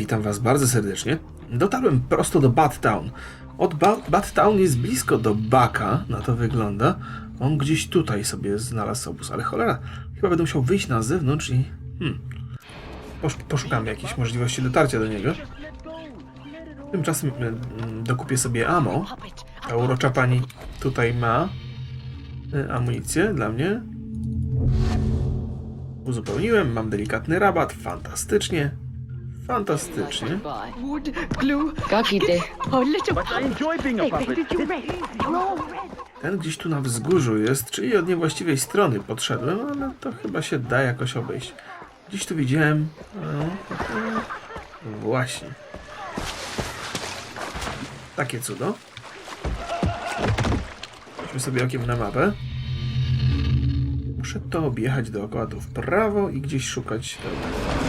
witam Was bardzo serdecznie. Dotarłem prosto do Bad Town. Od ba Bad Town jest blisko do Baka, na to wygląda. On gdzieś tutaj sobie znalazł obóz, ale cholera, chyba będę musiał wyjść na zewnątrz i... Hmm, posz jakiejś możliwości dotarcia do niego. Tymczasem mm, dokupię sobie ammo. Ta urocza pani tutaj ma y, amunicję dla mnie. Uzupełniłem, mam delikatny rabat, fantastycznie. Fantastycznie. Wood, glue. Kakite. Little But I enjoy being a Hey, puppet. did you read? You're all red. Ten gdzieś tu na wzgórzu jest, czyli od niewłaściwej strony podszedłem, ale to chyba się da jakoś obejść. Gdzieś tu widziałem... No, właśnie. Takie cudo. Rzućmy sobie okiem na mapę. Muszę to objechać dookoła tu w prawo i gdzieś szukać... Zaraz,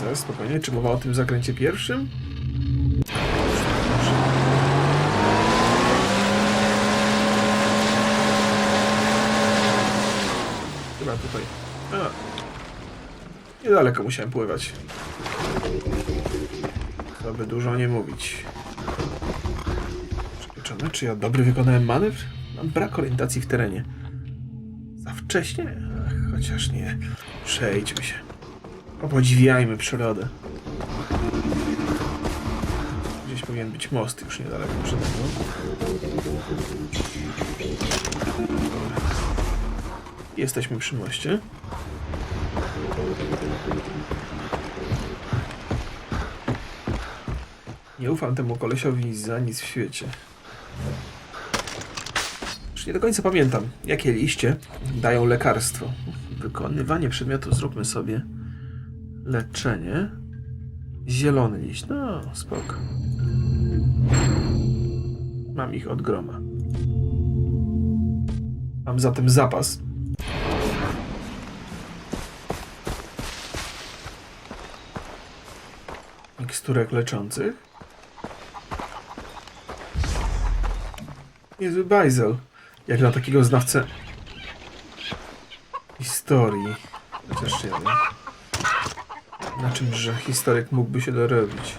zaraz, spokojnie. Czy mowa o tym zakręcie pierwszym? Chyba tutaj. A. Niedaleko musiałem pływać. To by dużo nie mówić. Przepieczone. Czy ja dobry wykonałem manewr? Mam brak orientacji w terenie. Za wcześnie? Ach, chociaż nie. Przejdźmy się. Popodziwiajmy przyrodę. Gdzieś powinien być most już niedaleko przede mną. Jesteśmy przy moście. Nie ufam temu kolesiowi za nic w świecie. Już nie do końca pamiętam, jakie liście dają lekarstwo. Wykonywanie przedmiotu zróbmy sobie. Leczenie. Zielony liść. No, spoko. Mam ich od groma. Mam zatem zapas. Miksturek leczących. Niezły bajzel. Jak dla takiego znawcę historii. Chociaż wiem. Na czymże historyk mógłby się dorobić?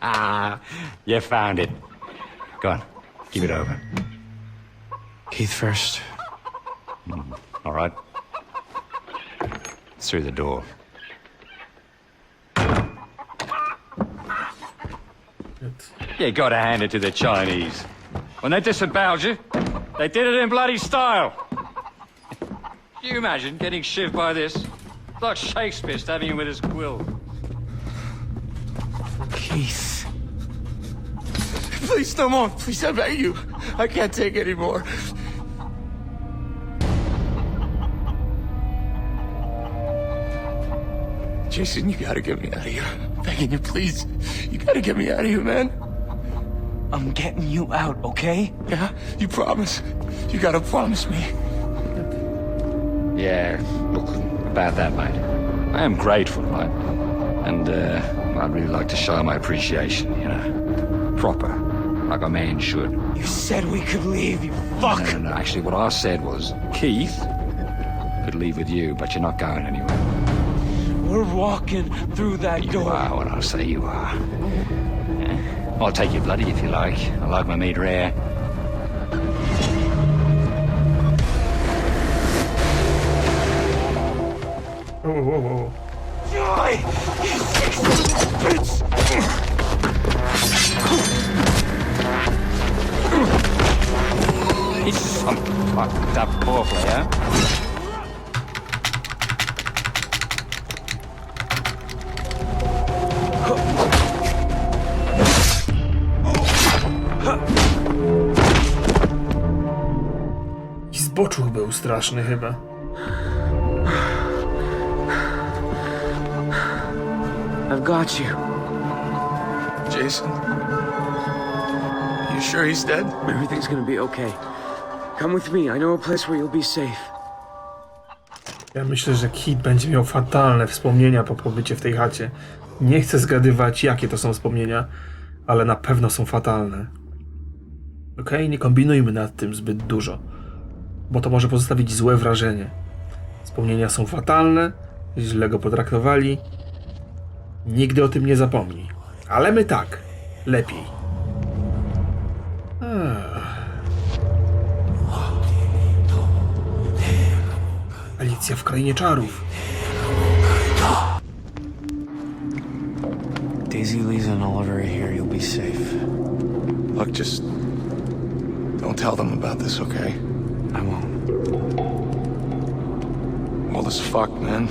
Ah, you found it. Go on, give it over. Keith first. All right. Through the door. You gotta hand it to the Chinese. When they disemboweled you, they did it in bloody style. Can you imagine getting shivved by this? It's like Shakespeare stabbing you with his quill. Keith. Please, no more. Please, I beg you. I can't take any more. Jason, you gotta get me out of here. I'm begging you, please. You gotta get me out of here, man. I'm getting you out, okay? Yeah? You promise? You gotta promise me. Yeah, look, about that, mate. I am grateful, right? And, uh, I'd really like to show my appreciation, you know. Proper, like a man should. You said we could leave, you fuck! No, no, no. Actually, what I said was, Keith could leave with you, but you're not going anywhere. We're walking through that You door. are what I say you are. Yeah. I'll take you bloody if you like. I like my meat rare. O, o, o. Die! I zboczuch był straszny chyba. Got you. Jason. You sure he's dead? Everything's gonna be okay. Come with me. I know a place where you'll be safe. Ja myślę, że Kit będzie miał fatalne wspomnienia po pobycie w tej chacie. Nie chcę zgadywać, jakie to są wspomnienia, ale na pewno są fatalne. Okej, nie kombinujmy nad tym zbyt dużo. bo to może pozostawić złe wrażenie. Wspomnienia są fatalne, źle go potraktowali. Nigdy o tym nie zapomni. Ale my tak, lepiej. Ach. Alicja w krainie czarów. Daisy, Lisa, and Oliver are here. You'll be safe. Look, just don't tell them about this, okay? I won't. Well, as fuck, man.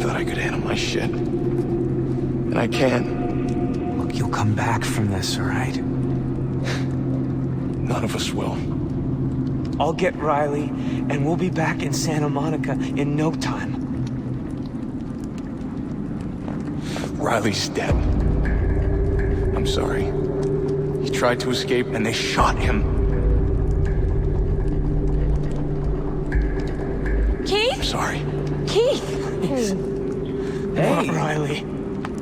I thought I could handle my shit. And I can. Look, you'll come back from this, all right? None of us will. I'll get Riley, and we'll be back in Santa Monica in no time. Riley's dead. I'm sorry. He tried to escape and they shot him. Keith? I'm sorry. Keith! Not Riley.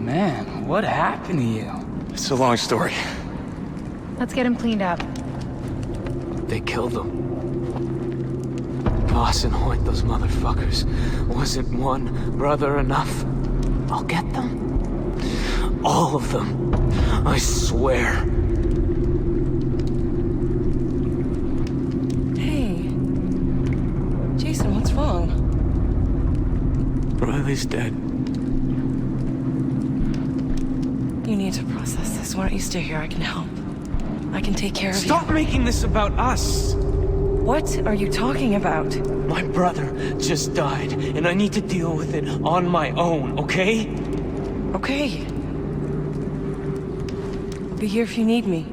Man, what happened to you? It's a long story. Let's get him cleaned up. They killed him. Boss and Hoyt, those motherfuckers. Wasn't one brother enough? I'll get them. All of them. I swear. Hey. Jason, what's wrong? Riley's dead. You need to process this. Why don't you stay here? I can help. I can take care of Stop making this about us! you. What are you talking about? My brother just died, and I need to deal with it on my own, okay? Okay. I'll be here if you need me.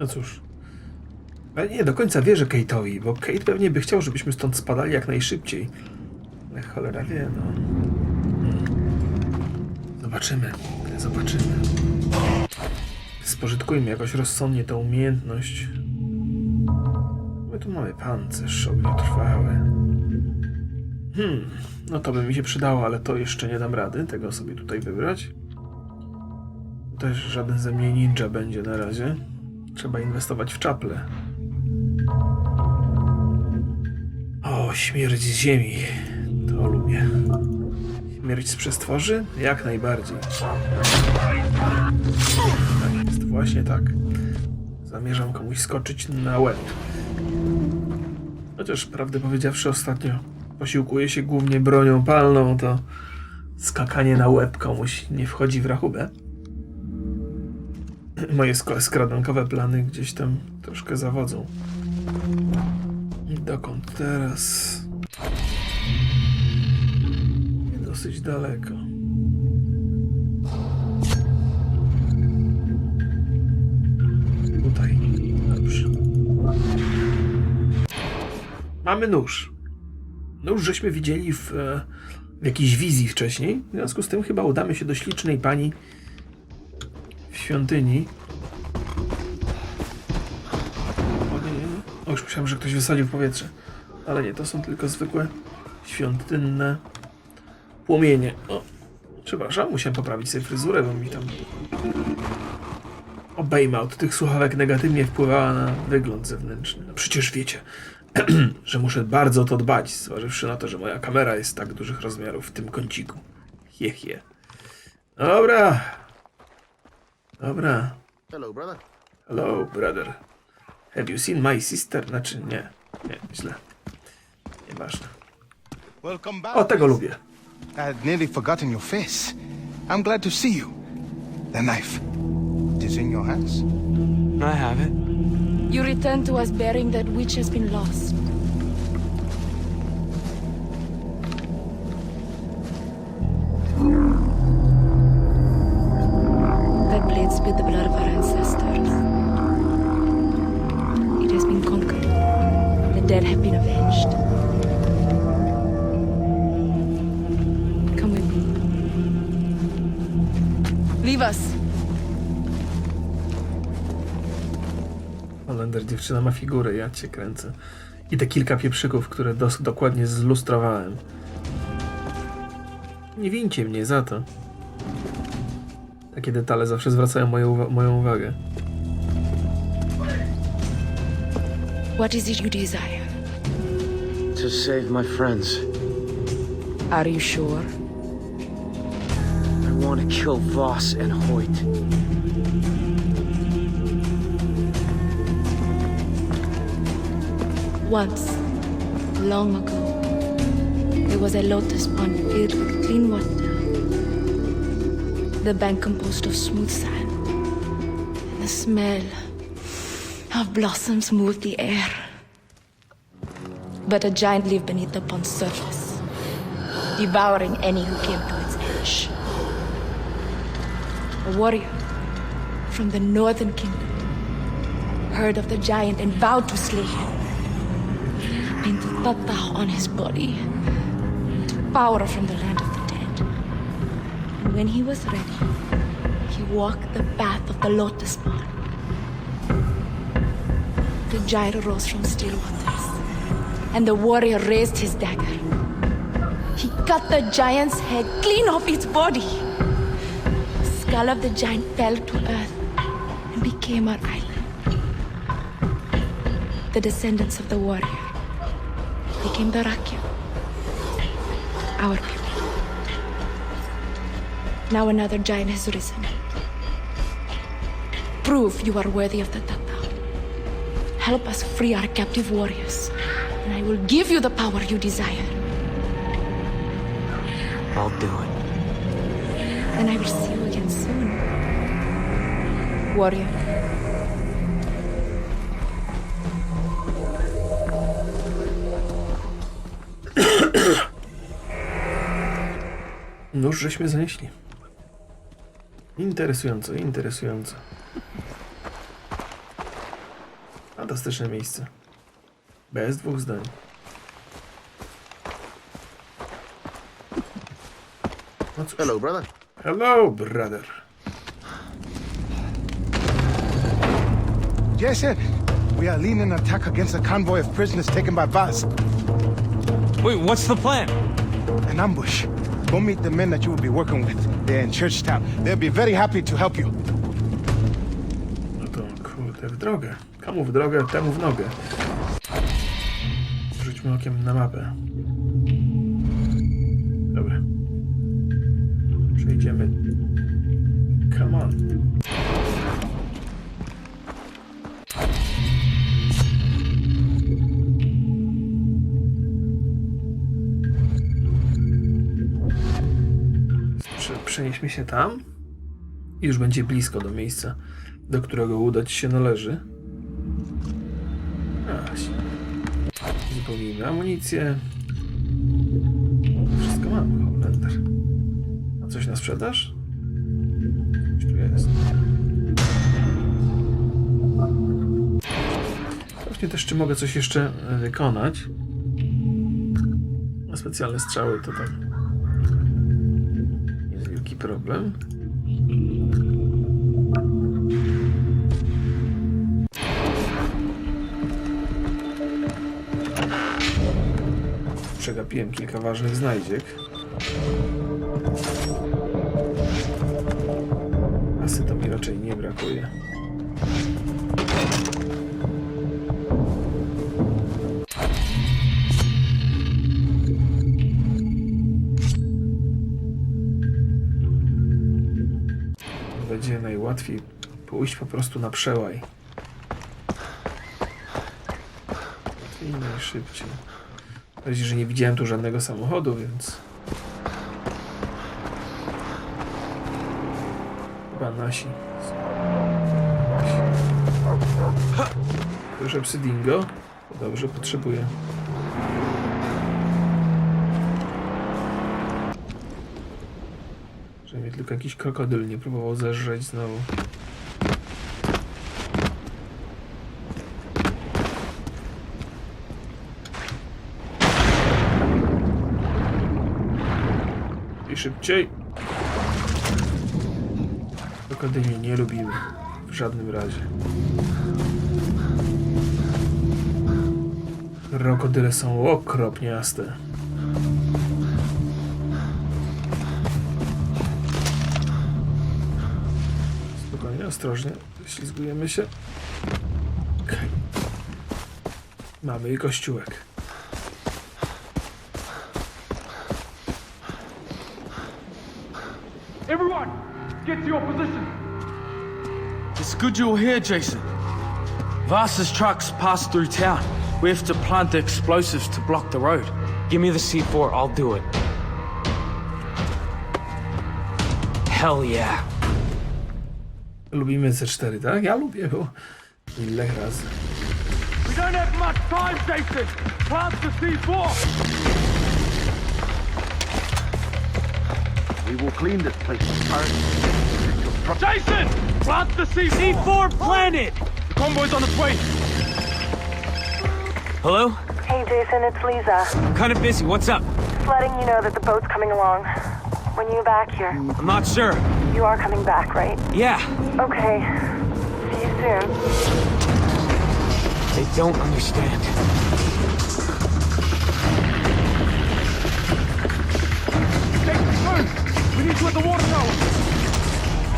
No cóż. Ale nie do końca wierzę Kate'owi, bo Kate pewnie by chciał, żebyśmy stąd spadali jak najszybciej. Ale cholera wie, no. Zobaczymy. Zobaczymy. Spożytkujmy jakoś rozsądnie tę umiejętność. My tu mamy pancerz ogniotrwały. Hmm, no to by mi się przydało, ale to jeszcze nie dam rady tego sobie tutaj wybrać. Też żaden ze mnie ninja będzie na razie. Trzeba inwestować w czaple. O, śmierć ziemi. To lubię. Śmierć z przestworzy? Jak najbardziej. Tak jest, właśnie tak. Zamierzam komuś skoczyć na łeb. Chociaż prawdę powiedziawszy ostatnio posiłkuję się głównie bronią palną, to skakanie na łeb komuś nie wchodzi w rachubę. Moje sk- skradankowe plany gdzieś tam troszkę zawodzą. Dokąd teraz? Dosyć daleko. Tutaj. Dobrze. Mamy nóż. Nóż żeśmy widzieli w, e, w jakiejś wizji wcześniej. W związku z tym chyba udamy się do ślicznej pani w świątyni. O, nie, nie. O, już myślałem, że ktoś wysadził w powietrze. Ale nie, to są tylko zwykłe świątynne płomienie. O, przepraszam, musiałem poprawić sobie fryzurę, bo mi tam obejma od tych słuchawek negatywnie wpływała na wygląd zewnętrzny. No przecież wiecie, że muszę bardzo o to dbać, zważywszy na to, że moja kamera jest tak dużych rozmiarów w tym kąciku. Hie, hie. Dobra. Dobra. Hello, brother. Hello, brother. Have you seen my sister? Znaczy, nie. Nie, źle. Nieważne. Welcome back. O, tego lubię. I'd nearly forgotten your face. I'm glad to see you. The knife. It is in your hands. I have it. You return to us bearing that which has been lost. Holender, dziewczyna ma figurę, ja cię kręcę. I te kilka pieprzyków, które dos- dokładnie zlustrowałem. Nie wincie mnie za to. Takie detale zawsze zwracają moją, uwa- moją uwagę. What is it you desire? To save my friends. Are you sure? I want to kill Voss and Hoyt. Once, long ago, there was a lotus pond filled with clean water. The bank composed of smooth sand. And the smell of blossoms moved the air. But a giant lived beneath the pond's surface, devouring any who came to its edge. A warrior from the northern kingdom heard of the giant and vowed to slay him painted Tatah on his body. Took power from the land of the dead. And when he was ready, he walked the path of the lotus pond. The giant rose from still waters, and the warrior raised his dagger. He cut the giant's head clean off its body. The skull of the giant fell to earth and became our island. The descendants of the warrior became the Rakya, our people. Now another giant has risen. Prove you are worthy of the Tata. Help us free our captive warriors, and I will give you the power you desire. I'll do it. And I will see you again soon. Warrior. Nóż żeśmy zanieśli. Interesująco, interesująco. Fantastyczne miejsce. Bez dwóch zdań. No cóż. Hello, brother. Hello, brother. Jason, we are leading an attack against a convoy of prisoners taken by Vaz. Wait, what's the plan? An ambush. Go meet the men that you will be working with. They're in Churchtown. They'll be very happy to help you. No to kurde, w drogę. Komu w drogę, temu w nogę. Rzućmy okiem na mapę. Dobra. Przejdziemy. Come on. Przenieśmy się tam i już będzie blisko do miejsca, do którego udać się należy. Aś. Zupełnijmy amunicję. Wszystko mamy, Homelander. A coś na sprzedaż? Coś tu jest. Pewnie też, czy mogę coś jeszcze e, wykonać. A specjalne strzały to tak. Problem. Przegapiłem kilka ważnych znajdziek. Asy to mi raczej nie brakuje. Najłatwiej pójść po prostu na przełaj. I najszybciej. W razie, że nie widziałem tu żadnego samochodu, więc... Chyba nasi. Proszę psy dingo. Dobrze, potrzebuję. Żeby tylko jakiś krokodyl nie próbował zeżreć znowu. I szybciej. Krokodyli nie lubiły. W żadnym razie. Krokodyle są okropniaste. Ostrożnie. Ślizgujemy się. Okej. Mamy i kościółek. Everyone, get to your position. It's good you're here, Jason. Vasa's trucks pass through town. We have to plant the explosives to block the road. Give me the C4, I'll do it. Hell yeah. Lubimy C4, tak? Ja lubię, bo ile razy. We don't have much time, Jason. Plant the C4. We will clean this place of pirates. Jason, plant the C4. C4 planted! The convoy's on its way. Hello? Hey, Jason, it's Lisa. I'm kind of busy, what's up? Just letting you know that the boat's coming along. When you back here, I'm not sure. you are coming back, right? Yeah, Okay. See you soon. they don't understand. Jason, move. We need you at the water tower.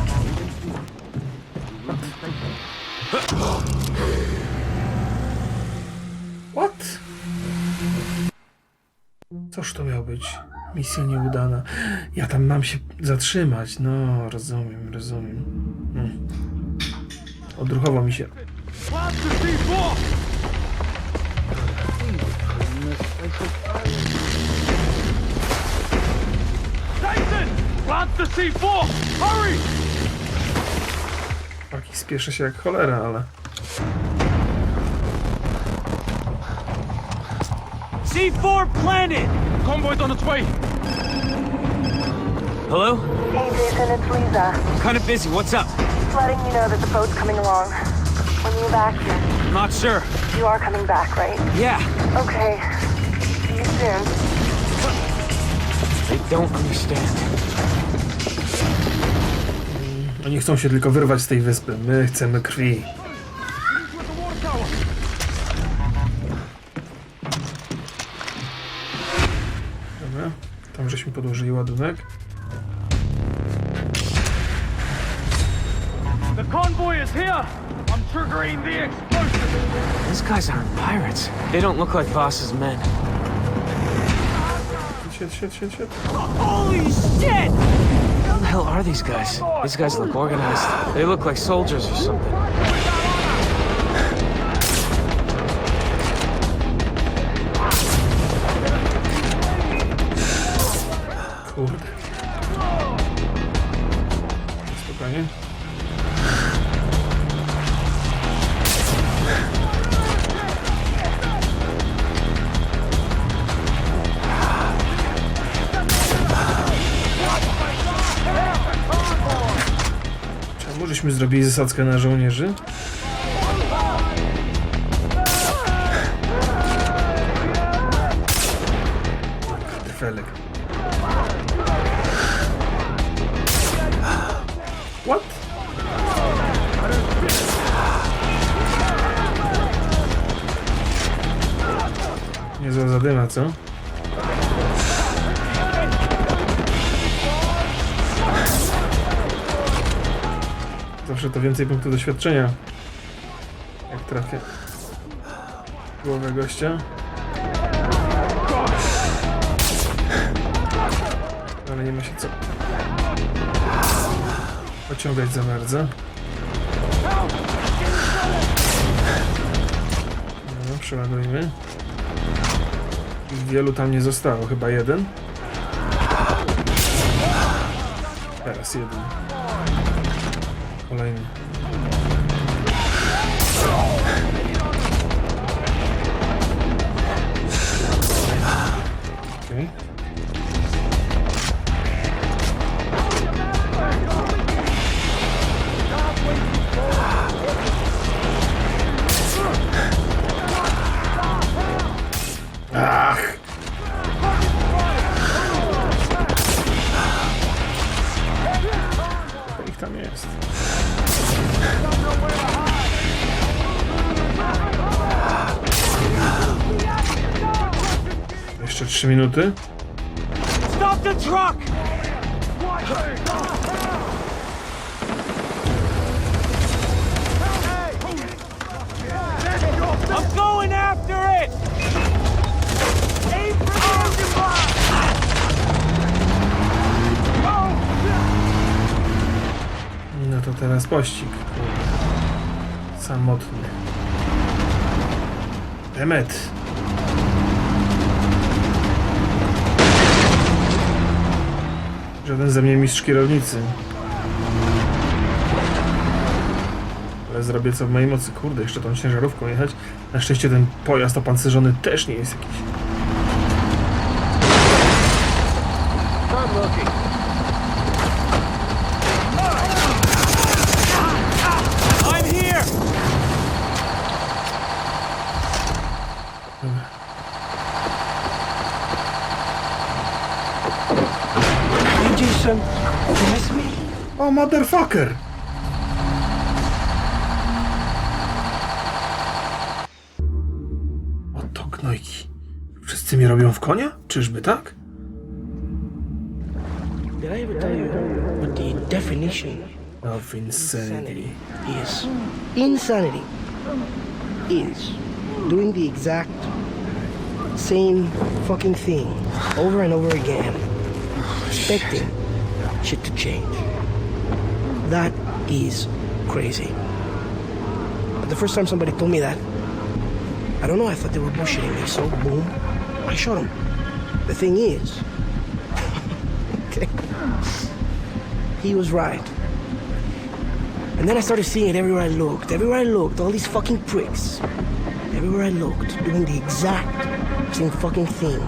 What? Coż to miał być? Misja nieudana. Ja tam mam się zatrzymać. No, rozumiem, rozumiem. Hmm. Odruchowo mi się. Plant the C4. Jason, plant the C4. Hurry. Taki spieszę się jak cholera, ale. C4 planted! Convoy's on its way. Hello? Hey, Jason, it's Lisa. I'm kind of busy, what's up? Just letting you know that the boat's coming along. When you back here, I'm not sure. you are coming back, right? Yeah, Okay. See you soon. they don't understand. Oni chcą się tylko wyrwać z tej wyspy. My chcemy krwi. Dobra. Tam żeśmy podłożyli ładunek. Triggering the explosive. These guys aren't pirates. They don't look like Voss's men. Sied, sied, sied, sied. Holy shit! Who the hell are these guys? These guys look organized. They look like soldiers or something. Kurde. Spokojnie. Zrobili zasadzkę na żołnierzy? To więcej punktów doświadczenia. Jak trafię głowę gościa. Ale nie ma się co pociągać za bardzo. No, przeładujmy. Wielu tam nie zostało, chyba jeden. Teraz jeden. Kolejny. Okej. Ach! Ich tam jest. Trzy minuty. Stop the truck! I'm going after it! Aim for the engine block! No to teraz pościg. Samotny. Emmet. Żaden ze mnie mistrz kierownicy. Ale zrobię co w mojej mocy. Kurde, jeszcze tą ciężarówką jechać. Na szczęście ten pojazd opancerzony też nie jest jakiś. I'm here! Hey, Jason. You miss me? O, motherfucker! Oto gnojki. Wszyscy mnie robią w konia? Czyżby tak? Did I ever tell you what the definition Of insanity. is? Insanity is doing the exact same fucking thing over and over again, expecting shit to change. That is crazy. But the first time somebody told me that, I don't know, I thought they were bullshitting me, so boom, I shot him. The thing is, okay, he was right. And then I started seeing it everywhere I looked. Everywhere I looked, all these fucking pricks. Everywhere I looked, doing the exact same fucking thing.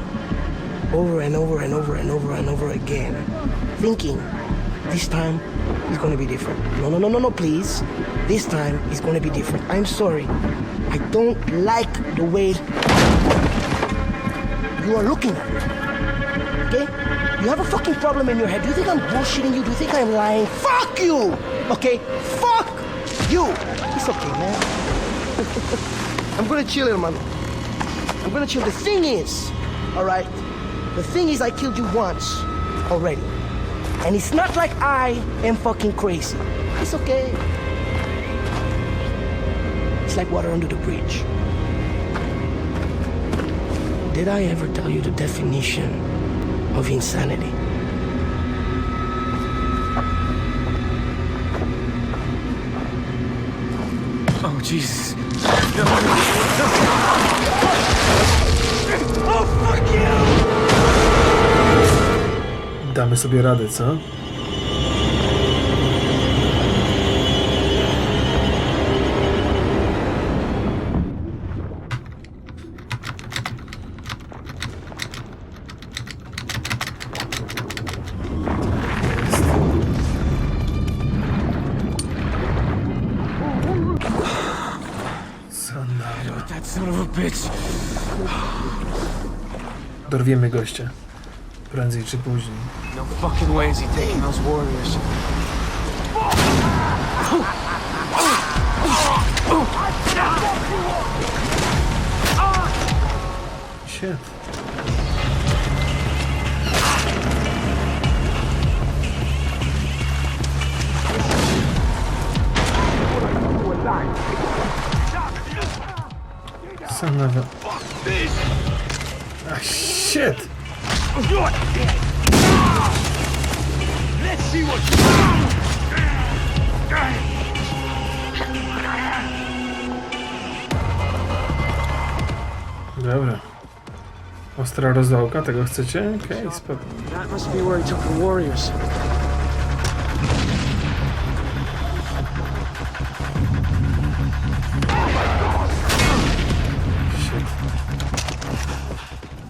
Over and over and over and over and over again. Thinking, this time is gonna be different. No, no, no, no, no, please. This time is gonna be different. I'm sorry. I don't like the way you are looking at me. Okay? You have a fucking problem in your head. Do you think I'm bullshitting you? Do you think I'm lying? Fuck you! Okay? Fuck you! It's okay, man. I'm gonna chill here, man. I'm gonna chill. The thing is, alright? The thing is, I killed you once already. And it's not like I am fucking crazy. It's okay. It's like water under the bridge. Did I ever tell you the definition of insanity? Oh, Jesus. Damy sobie radę, co? Dorwiemy gościa. Prędzej czy później. No fucking way is he taking those warriors. Shit. Son of a... Ah, shit! Let's see what Dobra. Ostra rozwałka, tego chcecie? Okej, okay, spoko. That must be where he took the warriors. Shit.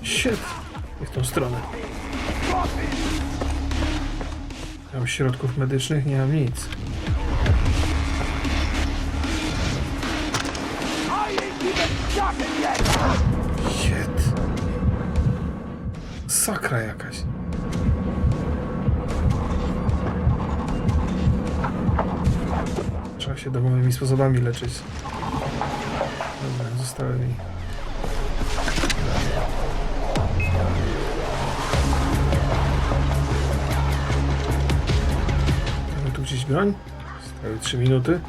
Shit. Stronę. Mam środków medycznych, nie mam nic. Shit. Sakra jakaś. Trzeba się domowymi sposobami leczyć. Dobra, zostały mi. Broń? Zostały 3 minuty.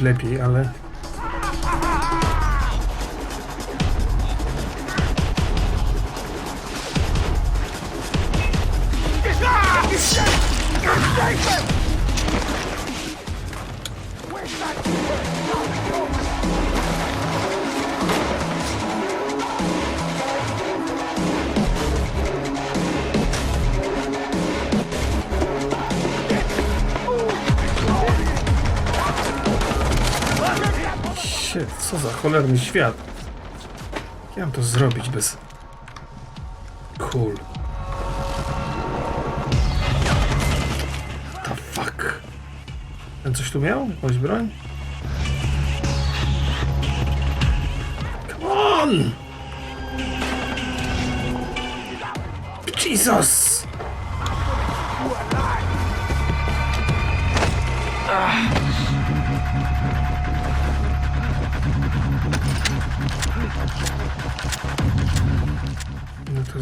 Lepiej, ale... co za cholerny świat. Jak ja mam to zrobić bez... Cool. The fuck? Ten coś tu miał? Jakąś broń? Come on! Jesus!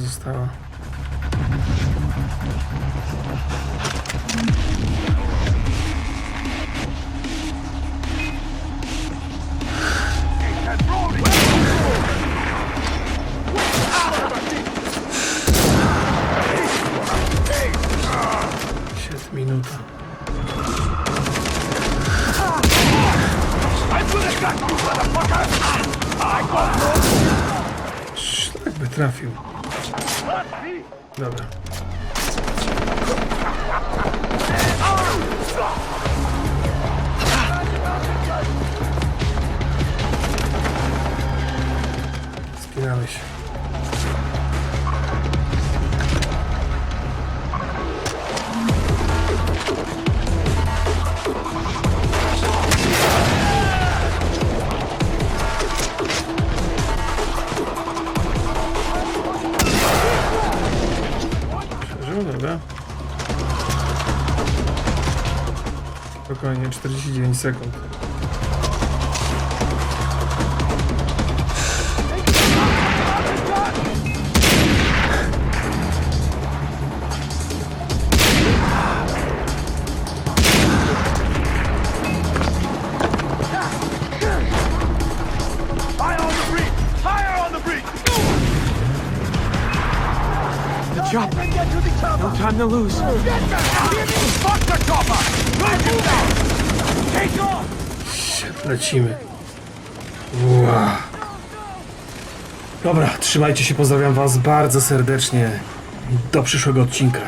No Get to the chopper! No time to lose. Get back! Give me fuck the chopper! Drive him down! Take off! Lecimy. Dobra, trzymajcie się, pozdrawiam was bardzo serdecznie. Do przyszłego odcinka.